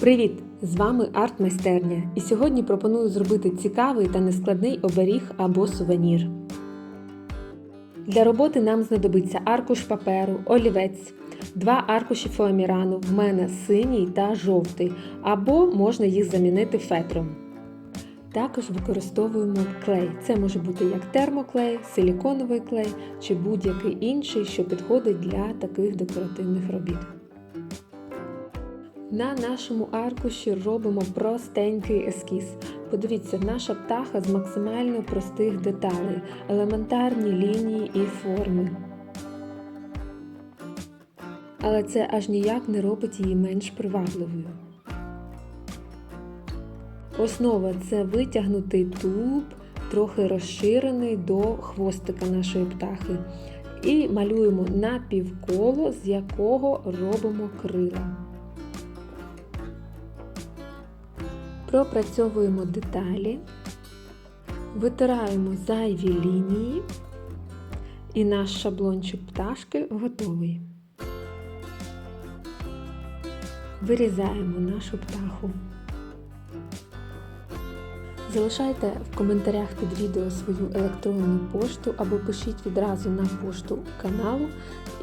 Привіт! З вами Арт Майстерня. І сьогодні пропоную зробити цікавий та нескладний оберіг або сувенір. Для роботи нам знадобиться аркуш паперу, олівець, два аркуші фоамірану, в мене синій та жовтий, або можна їх замінити фетром. Також використовуємо клей. Це може бути як термоклей, силіконовий клей чи будь-який інший, що підходить для таких декоративних робіт. На нашому аркуші робимо простенький ескіз. Подивіться, наша птаха з максимально простих деталей, елементарні лінії і форми. Але це аж ніяк не робить її менш привабливою. Основа це витягнутий тулуб, трохи розширений до хвостика нашої птахи. І малюємо напівколо, з якого робимо крила. Пропрацьовуємо деталі, витираємо зайві лінії, і наш шаблончик пташки готовий. Вирізаємо нашу птаху. Залишайте в коментарях під відео свою електронну пошту або пишіть відразу на пошту каналу,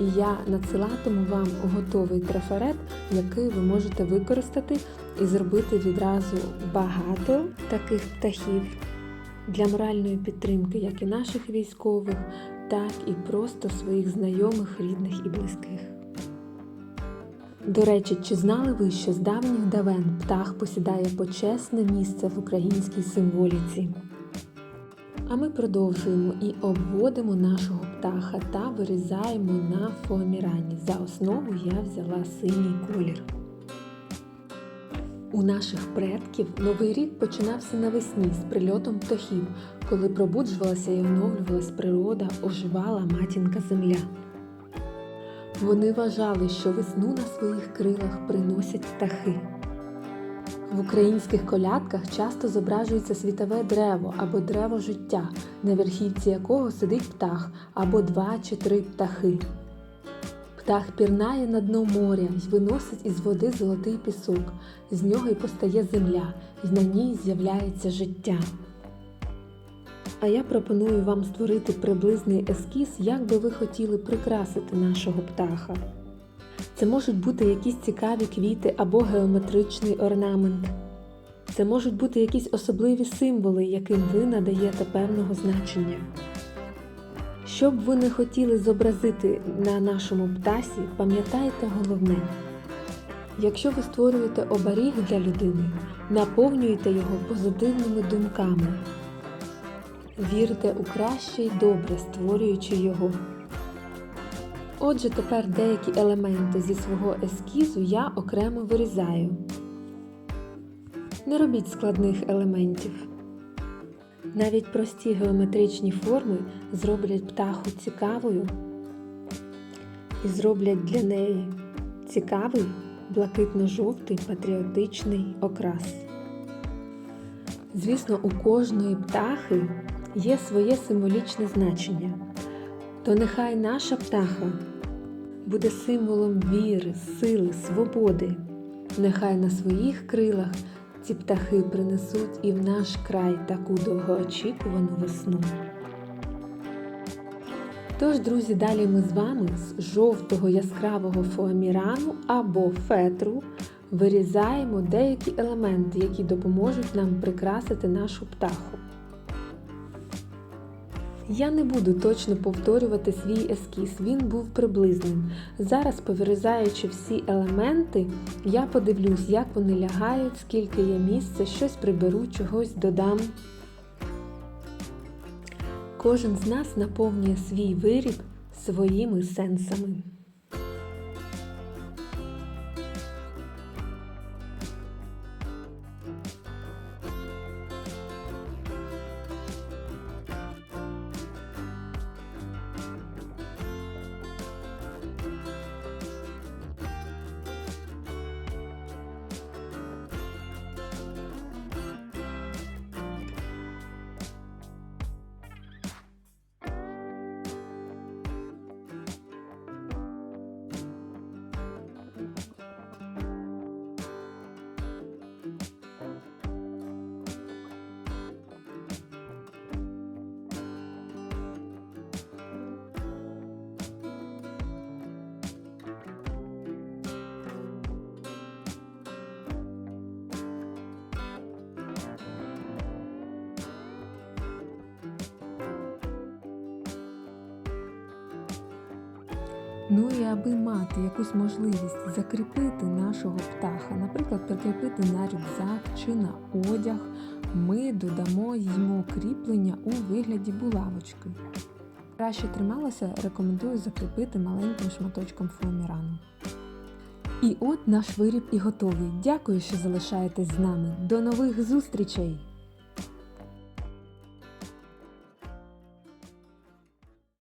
і я надсилатиму вам готовий трафарет, який ви можете використати і зробити відразу багато таких птахів для моральної підтримки як і наших військових, так і просто своїх знайомих, рідних і близьких. До речі, чи знали ви, що з давніх давен птах посідає почесне місце в українській символіці? А ми продовжуємо і обводимо нашого птаха та вирізаємо на фоамірані. За основу я взяла синій колір. У наших предків новий рік починався навесні з прильотом птахів, коли пробуджувалася і оновлювалась природа, оживала матінка земля. Вони вважали, що весну на своїх крилах приносять птахи. В українських колядках часто зображується світове дерево або дерево життя, на верхівці якого сидить птах або два чи три птахи. Птах пірнає на дно моря й виносить із води золотий пісок, з нього й постає земля, і на ній з'являється життя. А я пропоную вам створити приблизний ескіз, як би ви хотіли прикрасити нашого птаха. Це можуть бути якісь цікаві квіти або геометричний орнамент. Це можуть бути якісь особливі символи, яким ви надаєте певного значення. Що б ви не хотіли зобразити на нашому птасі, пам'ятайте головне. Якщо ви створюєте оберіг для людини, наповнюйте його позитивними думками. Вірте у краще й добре, створюючи його. Отже, тепер деякі елементи зі свого ескізу я окремо вирізаю. Не робіть складних елементів. Навіть прості геометричні форми зроблять птаху цікавою і зроблять для неї цікавий блакитно-жовтий патріотичний окрас. Звісно, у кожної птахи є своє символічне значення, то нехай наша птаха буде символом віри, сили, свободи. Нехай на своїх крилах ці птахи принесуть і в наш край таку довгоочікувану весну. Тож, друзі, далі ми з вами з жовтого яскравого фоамірану або фетру вирізаємо деякі елементи, які допоможуть нам прикрасити нашу птаху. Я не буду точно повторювати свій ескіз, він був приблизним. Зараз, повирізаючи всі елементи, я подивлюсь, як вони лягають, скільки є місця, щось приберу, чогось додам. Кожен з нас наповнює свій виріб своїми сенсами. Ну і аби мати якусь можливість закріпити нашого птаха, наприклад, прикріпити на рюкзак чи на одяг, ми додамо йому кріплення у вигляді булавочки. Краще трималося, рекомендую закріпити маленьким шматочком фоамірану. І от наш виріб і готовий. Дякую, що залишаєтесь з нами. До нових зустрічей!